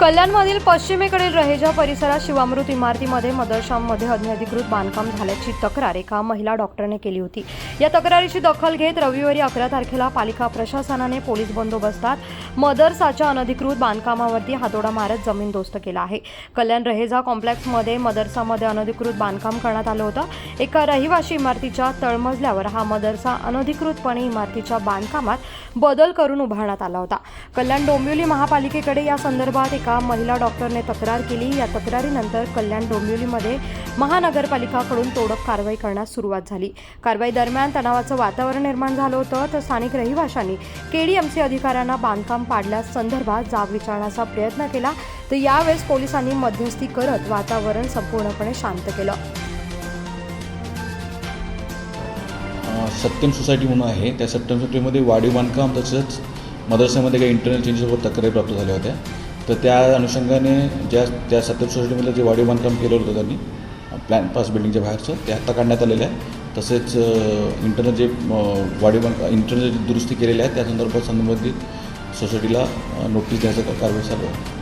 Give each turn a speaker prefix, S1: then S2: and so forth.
S1: कल्याणमधील पश्चिमेकडील रहेजा परिसरात शिवामृत इमारतीमध्ये मदरशामध्ये अनधिकृत बांधकाम झाल्याची तक्रार एका महिला डॉक्टरने केली होती. या तक्रारीची दखल घेत रविवारी अकरा तारखेला पालिका प्रशासनाने पोलीस बंदोबस्तात मदरसाच्या अनधिकृत बांधकामावरती हातोडा मारत जमीनदोस्त केला आहे. कल्याण रहेजा कॉम्प्लेक्समध्ये मदरसामध्ये अनधिकृत बांधकाम करण्यात आलं होतं. एका रहिवाशी इमारतीच्या तळमजल्यावर हा मदरसा अनधिकृतपणे इमारतीच्या बांधकामात बदल करून उभारण्यात आला होता. कल्याण डोंबिवली महापालिकेकडे या संदर्भात एका महिला डॉक्टरने तक्रार केली. या तक्रारीनंतर कल्याण डोंबिवलीमध्ये महानगरपालिकाकडून तोडक कारवाई करण्यास सुरुवात झाली. कारवाई दरम्यान तणावाचं वातावरण निर्माण झालं होतं. तर स्थानिक रहिवाशांनी केडीएमसी अधिकाऱ्यांना बांधकाम पाडल्यास संदर्भात जाब विचारण्याचा प्रयत्न केला. तर यावेळेस पोलिसांनी मध्यस्थी करत वातावरण संपूर्णपणे शांत केलं.
S2: सत्यम सोसायटी म्हणून आहे. त्या सत्यम सोसायटीमध्ये वाढीव बांधकाम तसंच मदरसामध्ये काही इंटरनल चेंजेसवर तक्रारी प्राप्त झाल्या होत्या. तर त्या अनुषंगाने ज्या त्या सत्तर सोसायटीमधलं जे वाढीव बांधकाम केलं होतं त्यांनी प्लॅन पास बिल्डिंगच्या बाहेरचं ते आत्ता काढण्यात आलेलं आहे. तसेच इंटरनल जे वाढीव बांधकाम इंटरनल जे दुरुस्ती केलेल्या आहे त्या संदर्भात संबंधित सोसायटीला नोटीस द्यायचं कारवाई चालू आहे.